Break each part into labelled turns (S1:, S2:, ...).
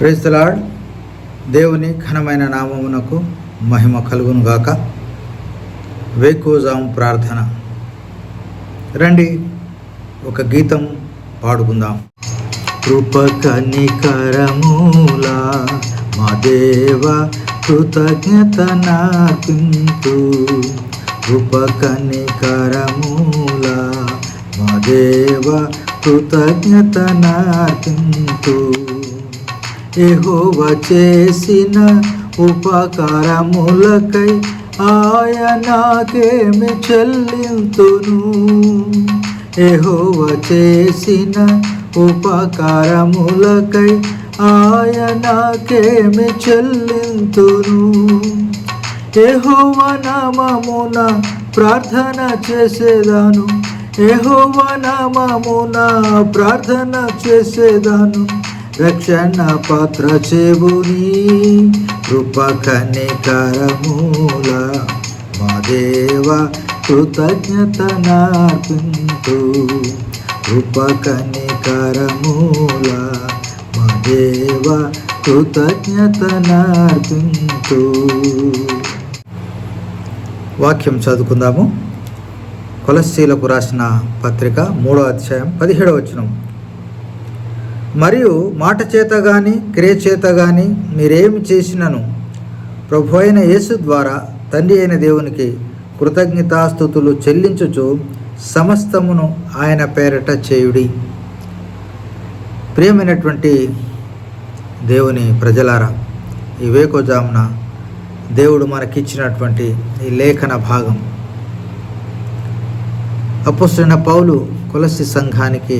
S1: Praise the Lord దేవుని ఘనమైన నామమునకు మహిమ కలుగును గాక. వేకోజాం ప్రార్థన. రండి ఒక గీతం పాడుకుందాం. కృపకనికరమూలా మా దేవ కృతజ్ఞత నాకింతు. కృపకనికరమూలా మా దేవ కృతజ్ఞత నాకింతు. ఎహోవ చేసిన ఉపకారములకై ఆయనకేమి చెల్లింతును. ఎహోవ చేసిన ఉపకారములకై ఆయనకేమి చెల్లింతును. ఎహోవ నామమున ప్రార్థన చేసేదాను. ఎహోవ నామమున ప్రార్థన చేసేదాను. రక్షణ పాత్ర చెబుని కృపకనికరమూల మా దేవ కృతజ్ఞత నార్పింతు కృపకనికరమూల మా దేవ కృతజ్ఞత నార్పింతు వాక్యం చదువుకుందాము. కొలస్సీలకు రాసిన పత్రిక మూడో అధ్యాయం పదిహేడవ వచనం. మరియు మాట చేత కానీ క్రియ చేత కానీ మీరేమి చేసినను? ప్రభు అయిన యేసు ద్వారా తండ్రి అయిన దేవునికి కృతజ్ఞతాస్థుతులు చెల్లించుచు సమస్తమును ఆయన పేరట చేయుడి. ప్రియమైనటువంటి దేవుని ప్రజలారా ఈ వేకోజామున దేవుడు మనకిచ్చినటువంటి ఈ లేఖన భాగం. అపుస్తున్న పౌలు కులసి సంఘానికి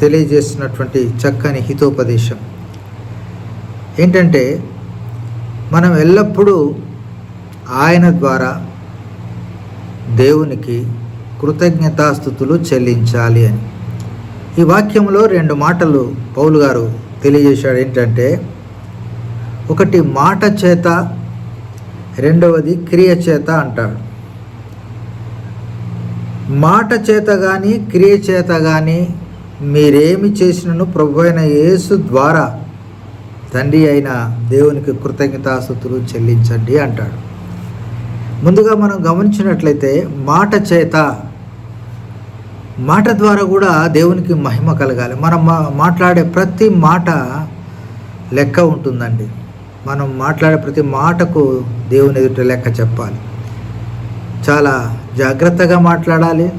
S1: తెలియజేసినటువంటి చక్కని హితోపదేశం. ఏంటంటే మనం ఎల్లప్పుడూ ఆయన ద్వారా దేవునికి కృతజ్ఞతాస్థుతులు చెల్లించాలి అని. ఈ వాక్యంలో రెండు మాటలు పౌలు గారు తెలియజేశాడు ఏంటంటే ఒకటి మాట చేత రెండవది క్రియ చేత అంటాడు. మాట చేత కానీ క్రియ చేత కానీ మీరేమి చేసినను ప్రభు అయిన యేసు ద్వారా తండ్రి అయిన దేవునికి కృతజ్ఞతాస్థుతులు చెల్లించండి అంటాడు. ముందుగా మనం గమనించినట్లయితే మాట చేత మాట ద్వారా కూడా దేవునికి మహిమ కలగాలి. మనం మా మాట్లాడే ప్రతి మాట లెక్క ఉంటుందండి. మనం మాట్లాడే ప్రతి మాటకు దేవుని ఎదుట లెక్క చెప్పాలి. చాలా జాగ్రత్తగా మాట్లాడాలి.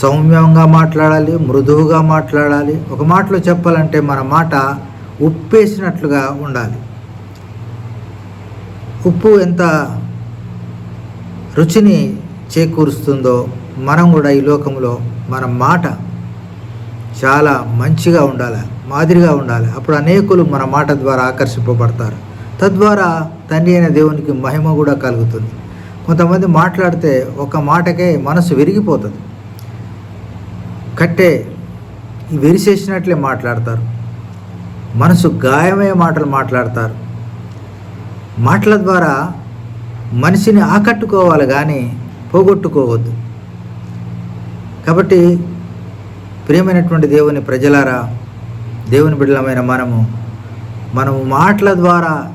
S1: సౌమ్యంగా మాట్లాడాలి మృదువుగా మాట్లాడాలి. ఒక మాటలో చెప్పాలంటే మన మాట ఉప్పేసినట్లుగా ఉండాలి. ఉప్పు ఎంత రుచిని చేకూరుస్తుందో మనం కూడా ఈ లోకంలో మన మాట చాలా మంచిగా ఉండాలి మాదిరిగా ఉండాలి. అప్పుడు అనేకులు మన మాట ద్వారా ఆకర్షింపబడతారు. తద్వారా తండ్రి అయిన దేవునికి మహిమ కూడా కలుగుతుంది. కొంతమంది మాట్లాడితే ఒక మాటకే మనసు విరిగిపోతుంది. కట్టే వెరిసేసినట్లే మాట్లాడతారు. మనసు గాయమయ్యే మాటలు మాట్లాడతారు. మాటల ద్వారా మనిషిని ఆకట్టుకోవాలి కానీ పోగొట్టుకోవద్దు. కాబట్టి ప్రియమైనటువంటి దేవుని ప్రజలారా దేవుని బిడ్డలమైన మనము మనము మాటల ద్వారా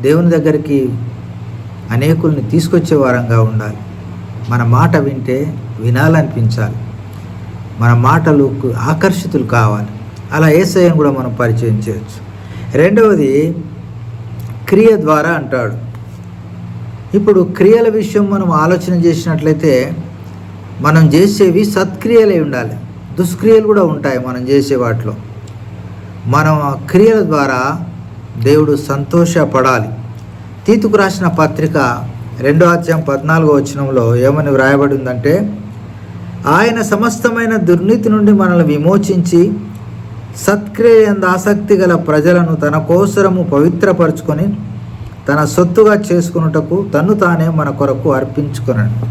S1: దేవుని దగ్గరికి అనేకుల్ని తీసుకొచ్చే వారంగా ఉండాలి. మన మాట వింటే వినాలనిపించాలి. మన మాటలకు ఆకర్షితులు కావాలి. అలా ఏసయ్యను కూడా మనం పరిచయం చేయొచ్చు. రెండవది క్రియ ద్వారా అంటాడు. ఇప్పుడు క్రియల విషయం మనం ఆలోచన చేసినట్లయితే మనం చేసేవి సత్క్రియలే ఉండాలి. దుష్క్రియలు కూడా ఉంటాయి మనం చేసే వాటిలో. మనం క్రియల ద్వారా దేవుడు సంతోషపడాలి. తీతుకు రాసిన పత్రిక రెండో అధ్యాయం పద్నాలుగో వచనంలో ఏమని వ్రాయబడి ఉందంటే ఆయన సమస్తమైన దుర్నీతి నుండి మనల్ని విమోచించి సత్క్రియంద ఆసక్తి గల ప్రజలను తన కోసరము పవిత్రపరుచుకొని తన సొత్తుగా చేసుకున్నటకు తన్ను తానే మన కొరకు అర్పించుకున్నాడు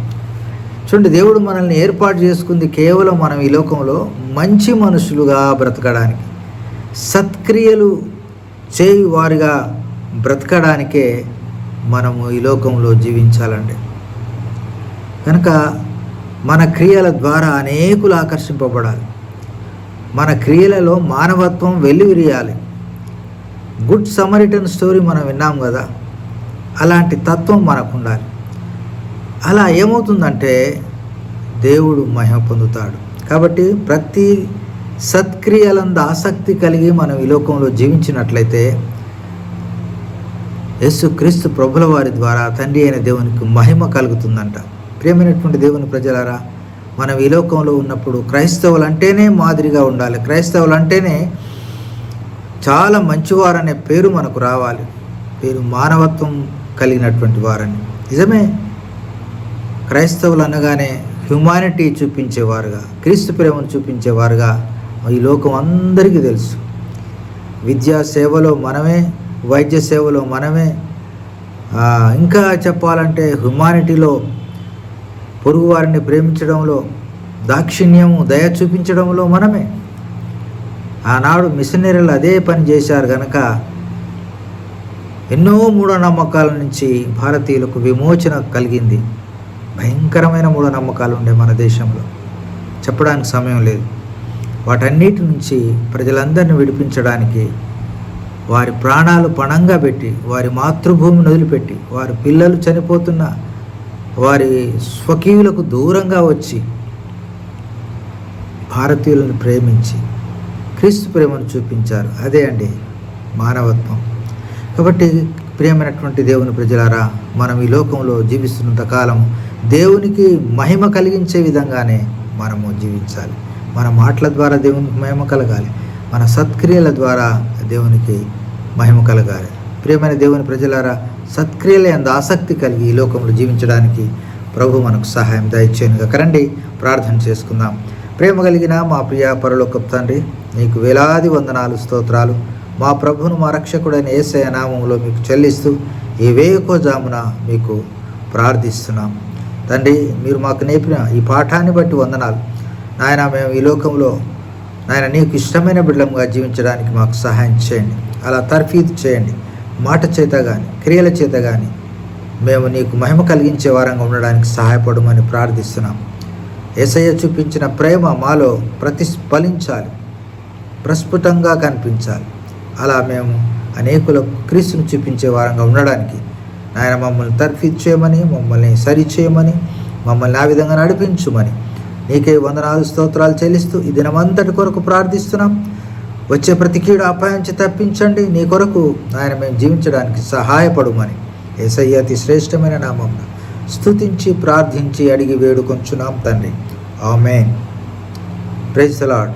S1: చూడండి దేవుడు మనల్ని ఏర్పాటు చేసుకుంది కేవలం మనం ఈ లోకంలో మంచి మనుషులుగా బ్రతకడానికి సత్క్రియలు చేయి వారిగా బ్రతకడానికే మనము ఈ లోకంలో జీవించాలండి. కనుక మన క్రియల ద్వారా అనేకులు ఆకర్షింపబడాలి. మన క్రియలలో మానవత్వం వెల్లివిరియాలి. గుడ్ సమరిటన్ స్టోరీ మనం విన్నాం కదా? అలాంటి తత్వం మనకు ఉండాలి అలా ఏమవుతుందంటే దేవుడు మహిమ పొందుతాడు. కాబట్టి ప్రతి సత్క్రియలందు ఆసక్తి కలిగి మనం ఈ లోకంలో జీవించినట్లయితే యేసు క్రీస్తు ప్రభుల వారి ద్వారా తండ్రి అయిన దేవునికి మహిమ కలుగుతుందంట. ప్రియమైనటువంటి దేవుని ప్రజలారా మనం ఈ లోకంలో ఉన్నప్పుడు క్రైస్తవులు అంటేనే మాదిరిగా ఉండాలి. క్రైస్తవులు అంటేనే చాలా మంచివారనే పేరు మనకు రావాలి. పేరు మానవత్వం కలిగినటువంటి వారని. నిజమే? క్రైస్తవులు అనగానే హ్యుమానిటీ చూపించేవారుగా క్రీస్తు ప్రేమను చూపించేవారుగా ఈ లోకం అందరికీ తెలుసు. విద్యా సేవలో మనమే వైద్య సేవలో మనమే. ఇంకా చెప్పాలంటే హ్యుమానిటీలో పొరుగు వారిని ప్రేమించడంలో దాక్షిణ్యము దయ చూపించడంలో మనమే. ఆనాడు మిషనరీలు అదే పని చేశారు కనుక ఎన్నో మూఢనమ్మకాల నుంచి భారతీయులకు విమోచన కలిగింది. భయంకరమైన మూఢనమ్మకాలు ఉండే మన దేశంలో. చెప్పడానికి సమయం లేదు. వాటన్నిటి నుంచి ప్రజలందరిని విడిపించడానికి వారి ప్రాణాలు పణంగా పెట్టి వారి మాతృభూమిని వదిలిపెట్టి వారి పిల్లలు చనిపోతున్న వారి స్వకీయులకు దూరంగా వచ్చి భారతీయులను ప్రేమించి క్రీస్తు ప్రేమను చూపించారు. అదే అండి మానవత్వం. కాబట్టి ప్రియమైనటువంటి దేవుని ప్రజలారా మనం ఈ లోకంలో జీవిస్తున్నంత కాలం దేవునికి మహిమ కలిగించే విధంగానే మనము జీవించాలి. మన మాటల ద్వారా దేవునికి మహిమ కలగాలి. మన సత్క్రియల ద్వారా దేవునికి మహిమ కలగాలి. ప్రియమైన దేవుని ప్రజలారా సత్క్రియల ఎందు ఆసక్తి కలిగి ఈ లోకంలో జీవించడానికి ప్రభు మనకు సహాయం దయచేయనుగా కరండి ప్రార్థన చేసుకుందాం. ప్రేమ కలిగిన మా ప్రియ పరలోక తండ్రి నీకు వేలాది వందనాలు స్తోత్రాలు. మా ప్రభును మా రక్షకుడైన ఏసయ నామంలో మీకు చెల్లిస్తూ ఈ వేయకోజామున మీకు ప్రార్థిస్తున్నాం. తండ్రి మీరు మాకు నేర్పిన ఈ పాఠాన్ని బట్టి వందనాలు. నాయన మేము ఈ లోకంలో నాయన నీకు ఇష్టమైన బిడ్డలంగా జీవించడానికి మాకు సహాయం చేయండి. అలా తర్ఫీదు చేయండి. మాట చేత కానీ క్రియల చేత కానీ మేము నీకు మహిమ కలిగించే వారంగా ఉండడానికి సహాయపడమని ప్రార్థిస్తున్నాం. ఏసయ్య చూపించిన ప్రేమ మాలో ప్రతిస్ఫలించాలి ప్రస్ఫుటంగా కనిపించాలి. అలా మేము అనేకులకు క్రీస్తును చూపించే వారంగా ఉండడానికి నాయన మమ్మల్ని తర్ఫీ చేయమని మమ్మల్ని సరి చేయమని మమ్మల్ని ఆ విధంగా నడిపించుమని నీకే వందనాలు స్తోత్రాలు చెల్లిస్తూ ఈ దినమంతటి కొరకు ప్రార్థిస్తున్నాం. వచ్చే ప్రతి కీడు అపాయించి తప్పించండి. నీ కొరకు ఆయన మేము జీవించడానికి సహాయపడుమని ఏసయ్య అతి శ్రేష్టమైన నామం. స్తుతించి ప్రార్థించి అడిగి వేడుకొంచున్నాం తండ్రి. ఆమెన్. Praise lord